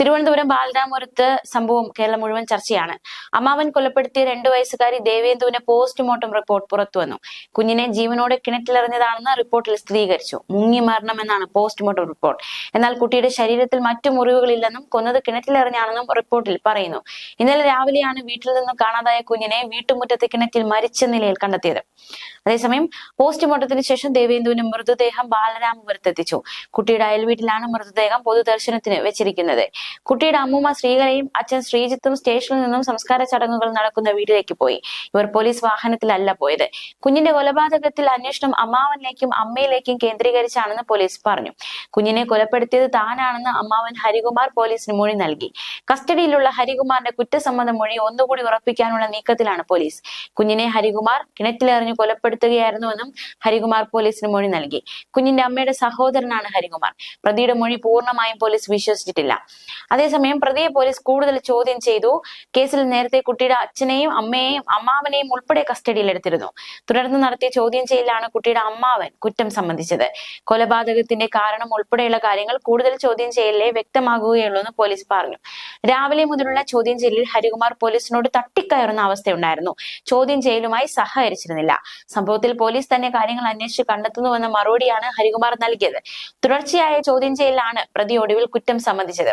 തിരുവനന്തപുരം ബാലരാമപുരത്ത് സംഭവം കേരളം മുഴുവൻ ചർച്ചയാണ്. അമ്മാവൻ കൊലപ്പെടുത്തിയ രണ്ടു വയസ്സുകാരി ദേവേന്ദുവിന്റെ പോസ്റ്റ്മോർട്ടം റിപ്പോർട്ട് പുറത്തുവന്നു കുഞ്ഞിനെ ജീവനോടെ കിണറ്റിലെറിഞ്ഞതാണെന്ന് റിപ്പോർട്ടിൽ സ്ഥിരീകരിച്ചു. മുങ്ങി മരണമെന്നാണ് പോസ്റ്റ്മോർട്ടം റിപ്പോർട്ട്. എന്നാൽ കുട്ടിയുടെ ശരീരത്തിൽ മറ്റു മുറിവുകളില്ലെന്നും കൊന്നത് കിണറ്റിലെറിഞ്ഞാണെന്നും റിപ്പോർട്ടിൽ പറയുന്നു. ഇന്നലെ രാവിലെയാണ് വീട്ടിൽ നിന്നും കാണാതായ കുഞ്ഞിനെ വീട്ടുമുറ്റത്തെ കിണറ്റിൽ മരിച്ച നിലയിൽ കണ്ടെത്തിയത്. അതേസമയം പോസ്റ്റ്മോർട്ടത്തിന് ശേഷം ദേവേന്ദുവിന്റെ മൃതദേഹം ബാലരാമപുരത്ത് എത്തിച്ചു കുട്ടിയുടെ അയൽവീട്ടിലാണ് മൃതദേഹം പൊതുദർശനത്തിന് വെച്ചിരിക്കുന്നത്. കുട്ടിയുടെ അമ്മൂമ്മ ശ്രീകലയും അച്ഛൻ ശ്രീജിത്തും സ്റ്റേഷനിൽ നിന്നും സംസ്കാര ചടങ്ങുകൾ നടക്കുന്ന വീട്ടിലേക്ക് പോയി. ഇവർ പോലീസ് വാഹനത്തിലല്ല പോയത്. കുഞ്ഞിന്റെ കൊലപാതകത്തിൽ അന്വേഷണം അമ്മാവനിലേക്കും അമ്മയിലേക്കും കേന്ദ്രീകരിച്ചാണെന്ന് പോലീസ് പറഞ്ഞു. കുഞ്ഞിനെ കൊലപ്പെടുത്തിയത് താനാണെന്ന് അമ്മാവൻ ഹരികുമാർ പോലീസിന് മൊഴി നൽകി. കസ്റ്റഡിയിലുള്ള ഹരികുമാറിന്റെ കുറ്റസമ്മത മൊഴി ഒന്നുകൂടി ഉറപ്പിക്കാനുള്ള നീക്കത്തിലാണ് പോലീസ്. കുഞ്ഞിനെ ഹരികുമാർ കിണറ്റിലെറിഞ്ഞു കൊലപ്പെടുത്തുകയായിരുന്നുവെന്നും ഹരികുമാർ പോലീസിന് മൊഴി നൽകി. കുഞ്ഞിന്റെ അമ്മയുടെ സഹോദരനാണ് ഹരികുമാർ. പ്രതിയുടെ മൊഴി പൂർണമായും പോലീസ് വിശ്വസിച്ചിട്ടില്ല. അതേസമയം പ്രതിയെ പോലീസ് കൂടുതൽ ചോദ്യം ചെയ്തു. കേസിൽ നേരത്തെ കുട്ടിയുടെ അച്ഛനെയും അമ്മയെയും അമ്മാവനെയും ഉൾപ്പെടെ കസ്റ്റഡിയിലെടുത്തിരുന്നു. തുടർന്ന് നടത്തിയ ചോദ്യം ചെയ്യലാണ് കുട്ടിയുടെ അമ്മാവൻ കുറ്റം സംബന്ധിച്ചത് കൊലപാതകത്തിന്റെ കാരണം ഉൾപ്പെടെയുള്ള കാര്യങ്ങൾ കൂടുതൽ ചോദ്യം ചെയ്യലിലെ വ്യക്തമാകുകയുള്ളൂ എന്ന് പോലീസ് പറഞ്ഞു. രാവിലെ മുതലുള്ള ചോദ്യം ചെയ്യലിൽ ഹരികുമാർ പോലീസിനോട് തട്ടിക്കയറുന്ന അവസ്ഥയുണ്ടായിരുന്നു. ചോദ്യം ചെയ്യലുമായി സഹകരിച്ചിരുന്നില്ല. സംഭവത്തിൽ പോലീസ് തന്നെ കാര്യങ്ങൾ അന്വേഷിച്ച് കണ്ടെത്തുന്നുവെന്ന മറുപടിയാണ് ഹരികുമാർ നൽകിയത്. തുടർച്ചയായ ചോദ്യം ചെയ്യലാണ് പ്രതി ഒടുവിൽ കുറ്റം സംബന്ധിച്ചത്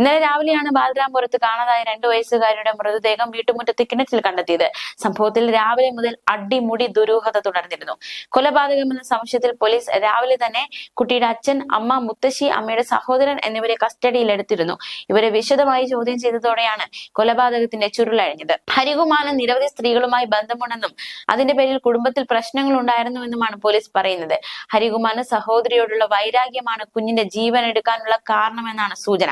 ഇന്നലെ രാവിലെയാണ് ബാലരാംപുരത്ത് കാണാതായ രണ്ടു വയസ്സുകാരിയുടെ മൃതദേഹം വീട്ടുമുറ്റത്ത് കിണറ്റിൽ കണ്ടെത്തിയത്. സംഭവത്തിൽ രാവിലെ മുതൽ അടിമുടി ദുരൂഹത തുടർന്നിരുന്നു. കൊലപാതകമെന്ന സംശയത്തിൽ പോലീസ് രാവിലെ തന്നെ കുട്ടിയുടെ അച്ഛൻ അമ്മ മുത്തശ്ശി അമ്മയുടെ സഹോദരൻ എന്നിവരെ കസ്റ്റഡിയിലെടുത്തിരുന്നു. ഇവരെ വിശദമായി ചോദ്യം ചെയ്തതോടെയാണ് കൊലപാതകത്തിന്റെ ചുരുളഴിഞ്ഞത്. ഹരികുമാറിന് നിരവധി സ്ത്രീകളുമായി ബന്ധമുണ്ടെന്നും അതിന്റെ പേരിൽ കുടുംബത്തിൽ പ്രശ്നങ്ങൾ ഉണ്ടായിരുന്നുവെന്നുമാണ് പോലീസ് പറയുന്നത്. ഹരികുമാറിന് സഹോദരിയോടുള്ള വൈരാഗ്യമാണ് കുഞ്ഞിന്റെ ജീവൻ എടുക്കാനുള്ള കാരണമെന്നാണ് സൂചന.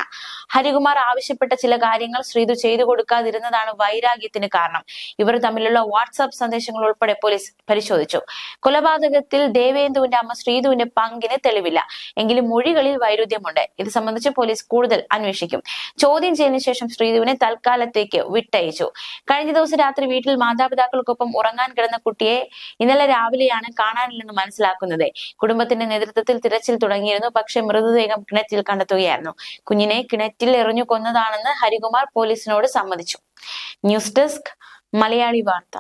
ഹരികുമാർ ആവശ്യപ്പെട്ട ചില കാര്യങ്ങൾ ശ്രീതു ചെയ്തു കൊടുക്കാതിരുന്നതാണ് വൈരാഗ്യത്തിന് കാരണം. ഇവർ തമ്മിലുള്ള വാട്സാപ്പ് സന്ദേശങ്ങൾ ഉൾപ്പെടെ പോലീസ് പരിശോധിച്ചു. കൊലപാതകത്തിൽ ദേവേന്ദുവിന്റെ അമ്മ ശ്രീതുവിന്റെ പങ്കിന് തെളിവില്ല. എങ്കിലും മൊഴികളിൽ വൈരുദ്ധ്യമുണ്ട്. ഇത് സംബന്ധിച്ച് പോലീസ് കൂടുതൽ അന്വേഷിക്കും. ചോദ്യം ചെയ്തതിനു ശേഷം ശ്രീതുവിനെ തൽക്കാലത്തേക്ക് വിട്ടയച്ചു. കഴിഞ്ഞ ദിവസം രാത്രി വീട്ടിൽ മാതാപിതാക്കൾക്കൊപ്പം ഉറങ്ങാൻ കിടന്ന കുട്ടിയെ ഇന്നലെ രാവിലെയാണ് കാണാനില്ലെന്ന് മനസ്സിലാക്കുന്നത്. കുടുംബത്തിന്റെ നേതൃത്വത്തിൽ തിരച്ചിൽ തുടങ്ങിയിരുന്നു. പക്ഷേ മൃതദേഹം കിണറ്റിൽ കണ്ടെത്തുകയായിരുന്നു. കുഞ്ഞിനെ കിണറ്റിൽ എറിഞ്ഞു കൊന്നതാണെന്ന് ഹരികുമാർ പോലീസിനോട് സമ്മതിച്ചു. ന്യൂസ് ഡെസ്ക് മലയാളി വാർത്ത.